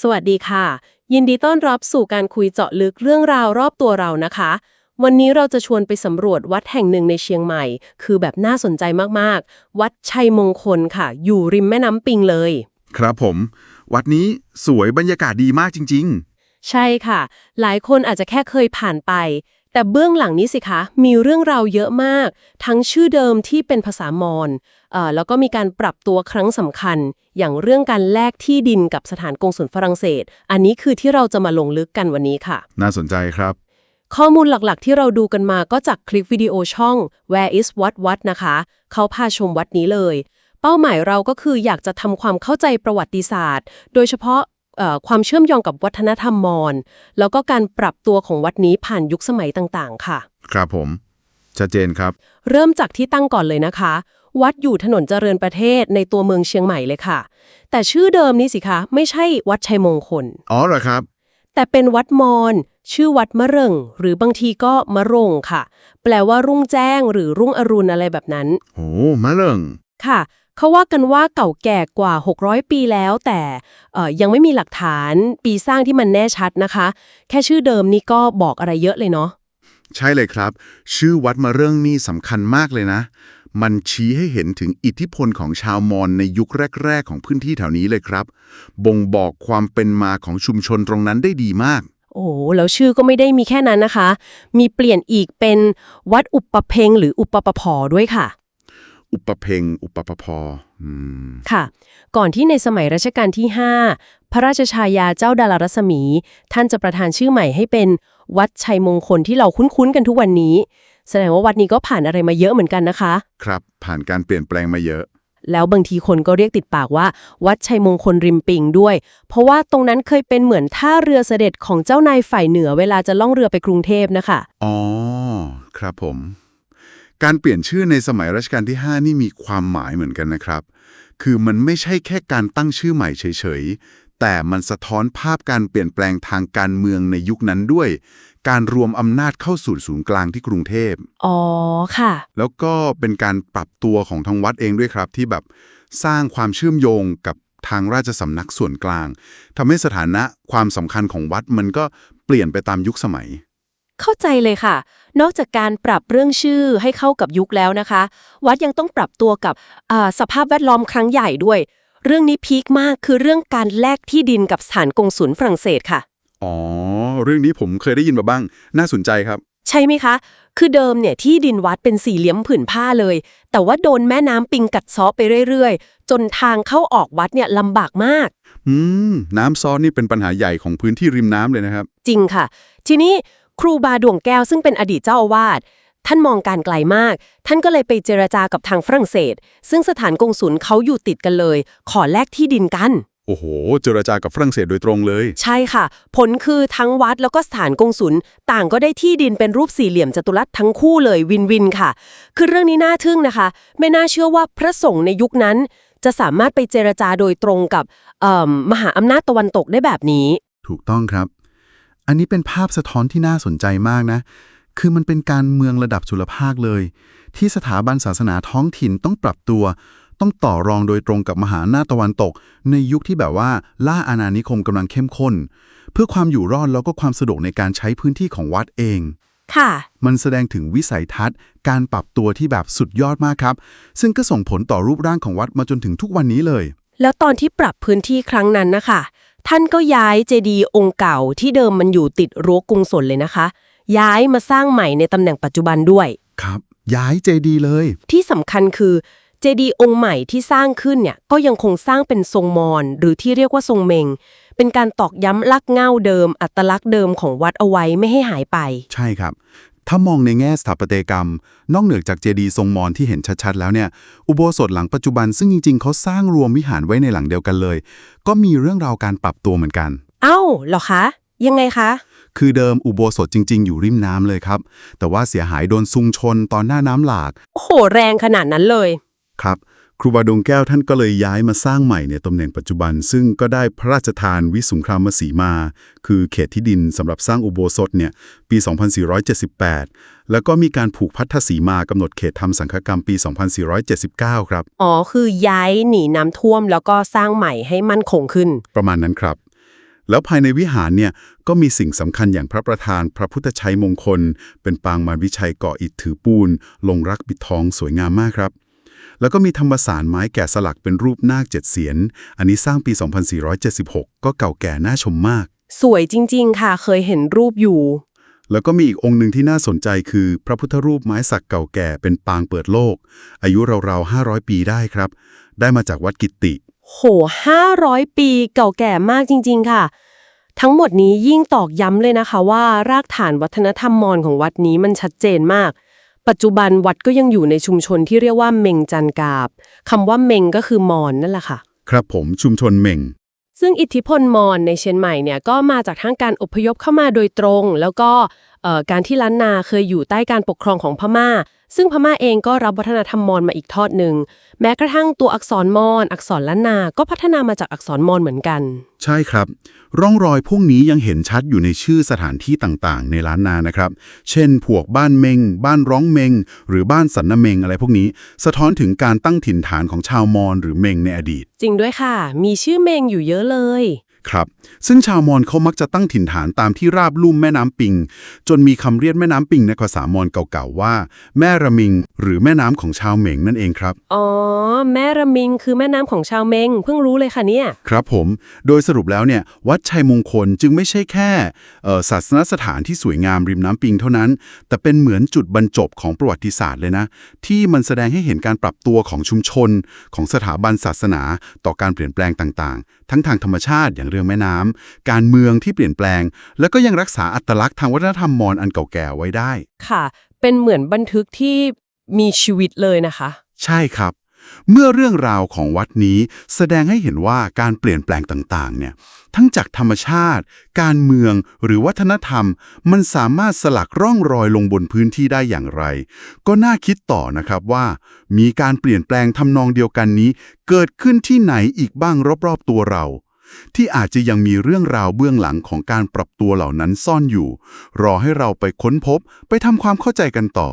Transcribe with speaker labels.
Speaker 1: สวัสดีค่ะ ยินดีต้อนรับสู่การคุยเจาะลึกเรื่องราวรอบตัวเรานะคะ วันนี้เราจะชวนไปสำรวจวัดแห่งหนึ่งในเชียงใหม่ คือแบบน่าสนใจมากๆ วัดชัยมงคลค่ะ อยู่ริมแม่น้ำปิงเลย
Speaker 2: ครับผม วัดนี้สวยบรรยากาศดีมากจริง
Speaker 1: ใช่ค่ะ หลายคนอาจจะแค่เคยผ่านไป แต่เบื้องหลังนี้สิคะ มีเรื่องราวเยอะมาก ทั้งชื่อเดิมที่เป็นภาษามอญเอ่อแล้วก็มีการปรับตัวครั้งสำคัญ อย่างเรื่องการแลกที่ดินกับสถานกงสุลฝรั่งเศส อันนี้คือที่เราจะมาลงลึกกันวันนี้ค่ะ
Speaker 2: ๆน่าสนใจครับ
Speaker 1: ข้อมูลหลักๆ ที่เราดูกันมาก็จากคลิปวิดีโอช่อง Where is what what นะคะ เขาพาชมวัดนี้เลย เป้าหมายเราก็คืออยากจะทำความเข้าใจประวัติศาสตร์ โดยเฉพาะเอ่อ ความเชื่อมโยงกับวัฒนธรรมมอญแล้วก็การปรับตัวของวัดนี้ผ่านยุคสมัยต่างๆ ค่ะ
Speaker 2: ครับผมชัดเจนครับ
Speaker 1: เริ่มจากที่ตั้งก่อนเลยนะคะ วัดอยู่ถนนเจริญประเทศในตัวเมืองเชียงใหม่เลยค่ะ แต่ชื่อเดิมนี่สิคะ ไม่ใช่วัดชัยมงคล
Speaker 2: อ๋อเหรอครับ
Speaker 1: แต่เป็นวัดมอญชื่อวัดมะเริงหรือบางทีก็มะรงค่ะ แปลว่ารุ่งแจ้งหรือรุ่งอรุณอะไรแบบนั้น
Speaker 2: โอ้มาเรื่อง
Speaker 1: ค่ะ เขาว่ากันว่าเก่าแก่กว่า 600 ปีแล้ว แต่เอ่อยังไม่มีหลักฐานปีสร้างที่มันแน่ชัดนะคะ แค่ชื่อเดิมนี่ก็บอกอะไรเยอะเลยเนาะ
Speaker 2: ใช่เลยครับ ชื่อวัดมาเรื่องนี่สำคัญมากเลยนะ มันชี้ให้เห็นถึงอิทธิพลของชาวมอญในยุคแรก ๆ ของพื้นที่แถวนี้เลยครับ บ่งบอกความเป็นมาของชุมชนตรงนั้นได้ดีมาก
Speaker 1: โอ้โหแล้วชื่อก็ไม่ได้มีแค่นั้นนะคะ มีเปลี่ยนอีกเป็นวัดอุปเพงหรืออุปปภด้วยค่ะ
Speaker 2: อุปเพงอุปปพอืม
Speaker 1: ค่ะ ก่อนที่ในสมัยรัชกาลที่ 5 พระราชชายาเจ้าดารารัศมี ท่านจะประทานชื่อใหม่ให้เป็นวัดชัยมงคลที่เราคุ้นๆกันทุกวันนี้ แสดงว่าวัดนี้ก็ผ่านอะไรมาเยอะเหมือนกันนะคะ
Speaker 2: ครับผ่านการเปลี่ยนแปลงมาเยอะ
Speaker 1: แล้วบางทีคนก็เรียกติดปากว่า วัดชัยมงคลริมปิงด้วย เพราะว่าตรงนั้นเคยเป็นเหมือนท่าเรือเสด็จของเจ้านายฝ่ายเหนือเวลาจะล่องเรือไปกรุงเทพนะคะ
Speaker 2: อ๋อครับผม การเปลี่ยนชื่อในสมัยรัชกาลที่ 5 นี่มีความหมายเหมือนกันนะครับ คือมันไม่ใช่แค่การตั้งชื่อใหม่เฉยๆ แต่มันสะท้อนภาพการเปลี่ยนแปลงทางการเมืองในยุคนั้นด้วย การรวมอำนาจเข้าสู่ศูนย์กลางที่กรุงเทพ
Speaker 1: อ๋อ ค่ะ
Speaker 2: แล้วก็เป็นการปรับตัวของทางวัดเองด้วยครับที่แบบสร้างความเชื่อมโยงกับทางราชสำนักส่วนกลางทำให้สถานะความสำคัญของวัดมันก็เปลี่ยนไปตามยุคสมัย
Speaker 1: เข้าใจเลยค่ะ นอกจากการปรับเรื่องชื่อให้เข้ากับยุคแล้วนะคะ วัดยังต้องปรับตัวกับอ่าสภาพแวดล้อมครั้งใหญ่ด้วย เรื่องนี้พีคมากคือเรื่องการแลกที่ดินกับสถานกงสุลฝรั่งเศสค่ะ
Speaker 2: อ๋อ เรื่องนี้ผมเคยได้ยินมาบ้าง น่าสนใจครับ
Speaker 1: ใช่ไหมคะ คือเดิมเนี่ยที่ดินวัดเป็นสี่เหลี่ยมผืนผ้าเลย แต่ว่าโดนแม่น้ำปิงกัดเซาะไปเรื่อยๆ จนทางเข้าออกวัดเนี่ยลำบากมาก
Speaker 2: อืม น้ำซ้อนนี่เป็นปัญหาใหญ่ของพื้นที่ริมน้ำเลยนะครับ
Speaker 1: จริงค่ะ ทีนี้ ครูบาดวงแก้วซึ่งเป็นอดีตเจ้าอาวาสท่านมองการไกลมาก ท่านก็เลยไปเจรจากับทางฝรั่งเศส ซึ่งสถานกงสุลเขาอยู่ติดกันเลย ขอแลกที่ดินกัน
Speaker 2: โอ้โห เจรจากับฝรั่งเศสโดยตรงเลย
Speaker 1: ใช่ค่ะ ผลคือทั้งวัดแล้วก็สถานกงสุลต่างก็ได้ที่ดินเป็นรูปสี่เหลี่ยมจัตุรัสทั้งคู่เลยวินวินค่ะ คือเรื่องนี้น่าทึ่งนะคะ ไม่น่าเชื่อว่าพระสงฆ์ในยุคนั้น จะสามารถไปเจรจาโดยตรงกับเอิ่มมหาอำนาจตะวันตกได้แบบนี้
Speaker 3: ถูกต้องครับ อันนี้เป็นภาพสะท้อนที่น่าสนใจมากนะ คือมันเป็นการเมืองระดับจุลภาคเลย ที่สถาบันศาสนาท้องถิ่นต้องปรับตัว ต้องต่อรองโดยตรงกับมหาอำนาจตะวันตก ในยุคที่แบบว่าล่าอาณานิคมกำลังเข้มข้น เพื่อความอยู่รอดแล้วก็ความสะดวกในการใช้พื้นที่ของวัดเอง
Speaker 1: ค่ะ
Speaker 3: มันแสดงถึงวิสัยทัศน์ การปรับตัวที่แบบสุดยอดมากครับ ซึ่งก็ส่งผลต่อรูปร่างของวัดมาจนถึงทุกวันนี้เลย
Speaker 1: แล้วตอนที่ปรับพื้นที่ครั้งนั้นนะคะ ท่านก็ย้ายเจดีย์องค์เก่าที่เดิมมันอยู่ติดรั้วกรุงศลเลยนะคะ ย้ายมาสร้างใหม่ในตำแหน่งปัจจุบันด้วย
Speaker 3: ครับ ย้ายเจดีย์เลย
Speaker 1: ที่สำคัญคือเจดีย์องค์ใหม่ที่สร้างขึ้นเนี่ยก็ยังคงสร้างเป็นทรงมอญหรือที่เรียกว่าทรงเมง เป็นการตอกย้ำลักเง่าเดิม อัตลักษณ์เดิมของวัดเอาไว้ไม่ให้หายไป
Speaker 3: ใช่ครับ ถ้ามองในแง่สถาปัตยกรรม นอกเหนือจากเจดีย์ทรงมอญที่เห็นชัดๆ แล้วเนี่ย อุโบสถหลังปัจจุบันซึ่งจริงๆ เขาสร้างรวมวิหารไว้ในหลังเดียวกันเลย ก็มีเรื่องราวการปรับตัวเหมือนกัน
Speaker 1: เอ้าเหรอคะ ยังไงคะ
Speaker 3: คือเดิมอุโบสถจริง ๆ อยู่ริมน้ำเลยครับ แต่ว่าเสียหายโดนซุงชนตอนหน้าน้ำหลาก
Speaker 1: โอ้โห แรงขนาดนั้นเลย
Speaker 3: ครับ ครูบาดวงแก้วท่านก็เลยย้ายมาสร้างใหม่ในตำแหน่งปัจจุบัน ซึ่งก็ได้พระราชทานวิสุงครามสีมา คือเขตที่ดินสำหรับสร้างอุโบสถเนี่ยปี 2478 แล้วก็มีการผูกพัทธสีมากำหนดเขตทำสังฆกรรมปี 2479 ครับ
Speaker 1: อ๋อ คือย้ายหนีน้ำท่วมแล้วก็สร้างใหม่ให้มั่นคงขึ้น
Speaker 3: ประมาณนั้นครับ
Speaker 2: แล้วภายในวิหารเนี่ยก็มีสิ่งสำคัญอย่างพระประธานพระพุทธชัยมงคล เป็นปางมารวิชัยเกาะอิฐถือปูน ลงรักปิดทองสวยงามมากครับ แล้วก็มีธรรมสารไม้แกะสลักเป็นรูปนาคเจ็ดเสียน อันนี้สร้างปี 2476 ก็เก่าแก่น่าชมมาก
Speaker 1: สวยจริง ๆ ค่ะ เคยเห็นรูปอยู่
Speaker 2: แล้วก็มีอีกองค์หนึ่งที่น่าสนใจคือ พระพุทธรูปไม้สักเก่าแก่เป็นปางเปิดโลก อายุราวๆ500 ปีได้ครับ ได้มาจากวัดกิตติ
Speaker 1: โหห้าร้อยปีเก่าแก่มากจริง ๆ ค่ะทั้งหมดนี้ยิ่งตอกย้ำเลยนะคะว่ารากฐานวัฒนธรรมมอญของวัดนี้มันชัดเจนมาก ปัจจุบันวัดก็ยังอยู่ในชุมชนที่เรียกว่าเมงจันกาบคำว่าเมงก็คือมอญนั่นแหละค่ะ
Speaker 2: ครับผมชุมชนเม่ง
Speaker 1: ซึ่งอิทธิพลมอญในเชียงใหม่เนี่ยก็มาจากทั้งการอพยพเข้ามาโดยตรง แล้วก็เอ่อการที่ล้านนาเคยอยู่ใต้การปกครองของพม่า ซึ่งพม่าเองก็รับวัฒนธรรมมอญมาอีกทอดหนึ่ง แม้กระทั่งตัวอักษรมอญอักษรล้านนาก็พัฒนามาจากอักษรมอญเหมือนกัน
Speaker 2: ใช่ครับ ร่องรอยพวกนี้ยังเห็นชัดอยู่ในชื่อสถานที่ต่างๆ ในล้านนานะครับ เช่น พวกบ้านเมง บ้านร้องเมง หรือบ้านสันนะเมงอะไรพวกนี้ สะท้อนถึงการตั้งถิ่นฐานของชาวมอญหรือเมงในอดีต
Speaker 1: จริงด้วยค่ะ มีชื่อเมงอยู่เยอะเลย
Speaker 2: ครับ ซึ่งชาวมอญเขามักจะตั้งถิ่นฐานตามที่ราบลุ่มแม่น้ำปิง จนมีคำเรียกแม่น้ำปิงในภาษามอญเก่าๆว่า แม่ระมิง หรือแม่น้ำของชาวเหม็งนั่นเองครับ
Speaker 1: อ๋อ แม่ระมิงคือแม่น้ำของชาวเมง เพิ่งรู้เลยค่ะเนี่ย
Speaker 2: ครับผม โดยสรุปแล้วเนี่ยวัดชัยมงคลจึงไม่ใช่แค่เอ่อศาสนสถานที่สวยงามริมน้ำปิงเท่านั้น แต่เป็นเหมือนจุดบรรจบของประวัติศาสตร์เลยนะ ที่มันแสดงให้เห็นการปรับตัวของชุมชน ของสถาบันศาสนา ต่อการเปลี่ยนแปลงต่างๆ ทั้งทางธรรมชาติอย่างเรื่องแม่น้ำการเมืองที่เปลี่ยนแปลง แล้วก็ยังรักษาอัตลักษณ์ทางวัฒนธรรมมอญอันเก่าแก่ไว้ได้
Speaker 1: ค่ะ เป็นเหมือนบันทึกที่มีชีวิตเลยนะคะ
Speaker 2: ใช่ครับ เมื่อเรื่องราวของวัดนี้แสดงให้เห็นว่าการเปลี่ยนแปลงต่างๆ เนี่ย ทั้งจากธรรมชาติ การเมืองหรือวัฒนธรรม มันสามารถสลักร่องรอยลงบนพื้นที่ได้อย่างไร ก็น่าคิดต่อนะครับว่า มีการเปลี่ยนแปลงทำนองเดียวกันนี้ เกิดขึ้นที่ไหนอีกบ้างรอบๆตัวเรา ที่อาจจะยังมีเรื่องราวเบื้องหลังของการปรับตัวเหล่านั้นซ่อนอยู่ รอให้เราไปค้นพบไปทำความเข้าใจกันต่อ